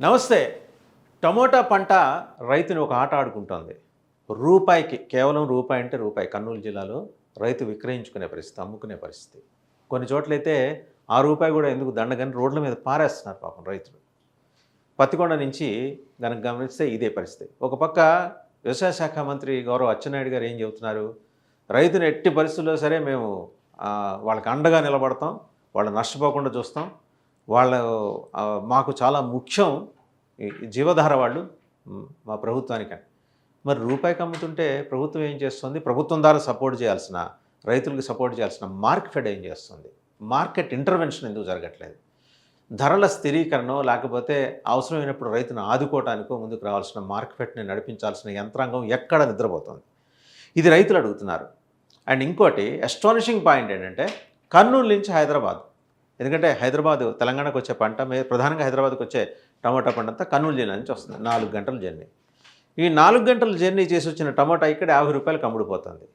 నమస్తే. టమోటా పంట రైతుని ఒక ఆట ఆడుకుంటోంది. రూపాయికి కేవలం రూపాయి అంటే రూపాయి. కర్నూలు జిల్లాలో రైతు విక్రయించుకునే పరిస్థితి అమ్ముకునే పరిస్థితి. కొన్ని చోట్లయితే ఆ రూపాయి కూడా ఎందుకు దండగని రోడ్ల మీద పారేస్తున్నారు పాపం రైతులు. పత్తికొండ నుంచి దానికి గమనిస్తే ఇదే పరిస్థితి. ఒక పక్క వ్యవసాయ శాఖ మంత్రి గౌరవ అచ్చెన్నాయుడు గారు ఏం చెబుతున్నారు? రైతుని ఎట్టి పరిస్థితుల్లో సరే మేము వాళ్ళకి అండగా నిలబడతాం వాళ్ళు నష్టపోకుండా చూస్తాం వాళ్ళ మాకు చాలా ముఖ్యం జీవధార వాళ్ళు మా ప్రభుత్వానికి. మరి రూపాయికి అమ్ముతుంటే ప్రభుత్వం ఏం చేస్తుంది? ప్రభుత్వం ద్వారా సపోర్ట్ చేయాల్సిన రైతులకు సపోర్ట్ చేయాల్సిన మార్కెట్ ఏం చేస్తుంది? మార్కెట్ ఇంటర్వెన్షన్ ఎందుకు జరగట్లేదు? ధరల స్థిరీకరణ లేకపోతే అవసరమైనప్పుడు రైతును ఆదుకోవటానికో ముందుకు రావాల్సిన మార్కెట్ని నడిపించాల్సిన యంత్రాంగం ఎక్కడ నిద్రపోతుంది? ఇది రైతులు అడుగుతున్నారు. అండ్ ఇంకోటి అస్టానిషింగ్ పాయింట్ ఏంటంటే కర్నూలు నుంచి హైదరాబాద్. ఎందుకంటే హైదరాబాద్ తెలంగాణకు వచ్చే పంట మే ప్రధానంగా హైదరాబాద్కి వచ్చే టమాటా పంట అంతా కర్నూలు జిల్లా నుంచి వస్తుంది. నాలుగు గంటల జర్నీ. ఈ నాలుగు గంటల జర్నీ చేసి వచ్చిన టమాటా ఇక్కడ యాభై రూపాయలకు అమ్ముడుపోతుంది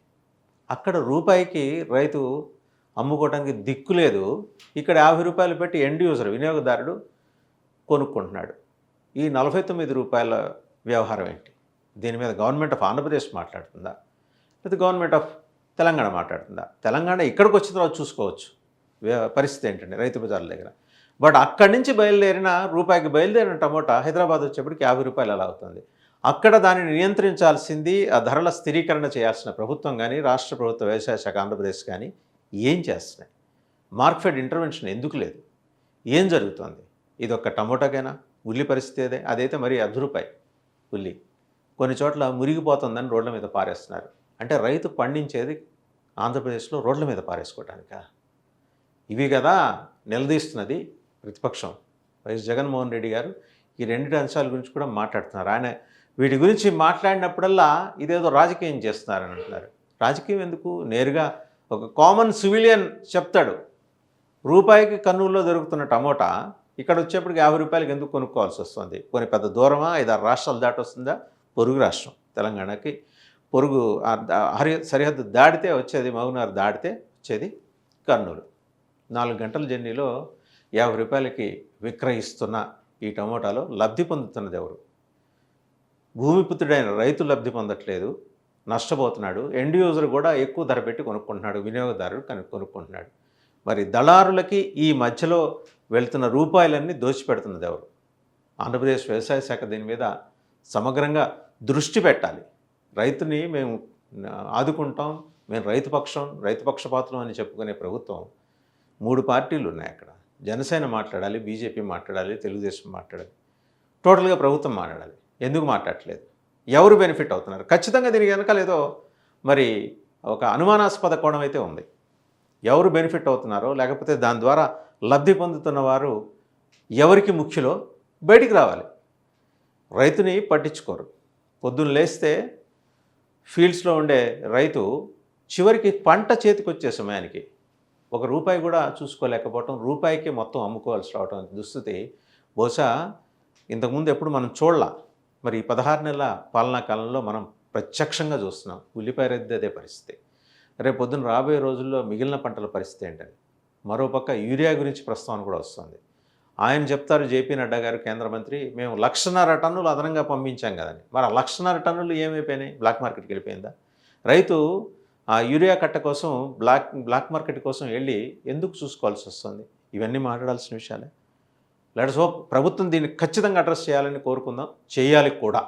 అక్కడ రూపాయికి రైతు అమ్ముకోవడానికి దిక్కు లేదు. ఇక్కడ యాభై రూపాయలు పెట్టి ఎండ్ యూజర్ వినియోగదారుడు కొనుక్కుంటున్నాడు. ఈ నలభై తొమ్మిది రూపాయల వ్యవహారం ఏంటి? దీని మీద గవర్నమెంట్ ఆఫ్ ఆంధ్రప్రదేశ్ మాట్లాడుతుందా? లేదా గవర్నమెంట్ ఆఫ్ తెలంగాణ మాట్లాడుతుందా? తెలంగాణ ఇక్కడికి వచ్చిన తర్వాత చూసుకోవచ్చు. పరిస్థితి ఏంటండి రైతు బజార్ల దగ్గర? బట్ అక్కడి నుంచి బయలుదేరిన రూపాయికి బయలుదేరిన టమోటా హైదరాబాద్ వచ్చేప్పటికి యాభై రూపాయలు అలా అవుతుంది. అక్కడ దానిని నియంత్రించాల్సింది ఆ ధరల స్థిరీకరణ చేయాల్సిన ప్రభుత్వం కానీ రాష్ట్ర ప్రభుత్వ వ్యవసాయ శాఖ ఆంధ్రప్రదేశ్ కానీ ఏం చేస్తున్నాయి? మార్కెట్ ఇంటర్వెన్షన్ ఎందుకు లేదు? ఏం జరుగుతోంది? ఇది ఒక టమోటాకైనా? ఉల్లి పరిస్థితి అదే అదైతే మరీ అర్ధ రూపాయి ఉల్లి. కొన్ని చోట్ల మురిగిపోతుందని రోడ్ల మీద పారేస్తున్నారు. అంటే రైతు పండించేది ఆంధ్రప్రదేశ్లో రోడ్ల మీద పారేసుకోవటానికా? ఇవి కదా నిలదీస్తున్నది ప్రతిపక్షం. వైఎస్ జగన్మోహన్ రెడ్డి గారు ఈ రెండు అంశాల గురించి కూడా మాట్లాడుతున్నారు. ఆయన వీటి గురించి మాట్లాడినప్పుడల్లా ఇదేదో రాజకీయం చేస్తున్నారని అంటున్నారు. రాజకీయం ఎందుకు? నేరుగా ఒక కామన్ సివిలియన్ చెప్తాడు. రూపాయికి కర్నూలులో దొరుకుతున్న టమోటా ఇక్కడ వచ్చేప్పటికి యాభై రూపాయలకి ఎందుకు కొనుక్కోవాల్సి వస్తుంది? కొన్ని పెద్ద దూరమా? ఐదారు రాష్ట్రాలు దాటి వస్తుందా పొరుగు రాష్ట్రం తెలంగాణకి. పొరుగు సరిహద్దు దాటితే వచ్చేది మహబూబ్నగర్ దాటితే వచ్చేది కర్నూలు. నాలుగు గంటల జర్నీలో యాభై రూపాయలకి విక్రయిస్తున్న ఈ టమోటాలో లబ్ధి పొందుతున్నది ఎవరు? భూమిపుత్రుడైన రైతు లబ్ధి పొందట్లేదు నష్టపోతున్నాడు ఎండ్ యూజర్ కూడా ఎక్కువ ధర పెట్టి కొనుక్కుంటున్నాడు వినియోగదారుడు కను కొనుక్కుంటున్నాడు. మరి దళారులకి ఈ మధ్యలో వెళ్తున్న రూపాయలన్నీ దోచిపెడుతున్నది ఎవరు? ఆంధ్రప్రదేశ్ వ్యవసాయ శాఖ దీని మీద సమగ్రంగా దృష్టి పెట్టాలి. రైతుని మేము ఆదుకుంటాం మేము రైతుపక్షం రైతు పక్షపాతం అని చెప్పుకునే ప్రభుత్వం మూడు పార్టీలు ఉన్నాయి అక్కడ. జనసేన మాట్లాడాలి బీజేపీ మాట్లాడాలి తెలుగుదేశం మాట్లాడాలి. టోటల్గా ప్రభుత్వం మాట్లాడాలి. ఎందుకు మాట్లాడట్లేదు? ఎవరు బెనిఫిట్ అవుతున్నారు? ఖచ్చితంగా దీనికి వెనకాల ఏదో మరి ఒక అనుమానాస్పద కోణం అయితే ఉంది. ఎవరు బెనిఫిట్ అవుతున్నారో లేకపోతే దాని ద్వారా లబ్ధి పొందుతున్న వారు ఎవరికి ముఖ్యులో బయటికి రావాలి. రైతుని పట్టించుకోరు. పొద్దున్న లేస్తే ఫీల్డ్స్లో ఉండే రైతు చివరికి పంట చేతికి వచ్చే సమయానికి ఒక రూపాయి కూడా చూసుకోలేకపోవటం రూపాయికి మొత్తం అమ్ముకోవాల్సి రావటం దుస్థితి. బహుశా ఇంతకుముందు ఎప్పుడు మనం చూడలా. మరి ఈ పదహారు నెలల పాలనా కాలంలో మనం ప్రత్యక్షంగా చూస్తున్నాం. ఉల్లిపాయ రద్దు అదే పరిస్థితి. రేపు పొద్దున రాబోయే రోజుల్లో మిగిలిన పంటల పరిస్థితి ఏంటని. మరోపక్క యూరియా గురించి ప్రస్తావన కూడా వస్తుంది. ఆయన చెప్తారు జేపీ నడ్డా గారు కేంద్ర మంత్రి మేము లక్షన్నర టన్నులు అదనంగా పంపించాం కదని మరి ఆ లక్షన్నర టన్నులు ఏమైపోయినాయి? బ్లాక్ మార్కెట్కి వెళ్ళిపోయిందా? రైతు ఆ యూరియా కట్ట కోసం బ్లాక్ బ్లాక్ మార్కెట్ కోసం వెళ్ళి ఎందుకు చూసుకోవాల్సి వస్తుంది? ఇవన్నీ మాట్లాడాల్సిన విషయాలే. లెట్స్ హోప్ ప్రభుత్వం దీన్ని ఖచ్చితంగా అడ్రస్ చేయాలని కోరుకుందాం. చేయాలి కూడా.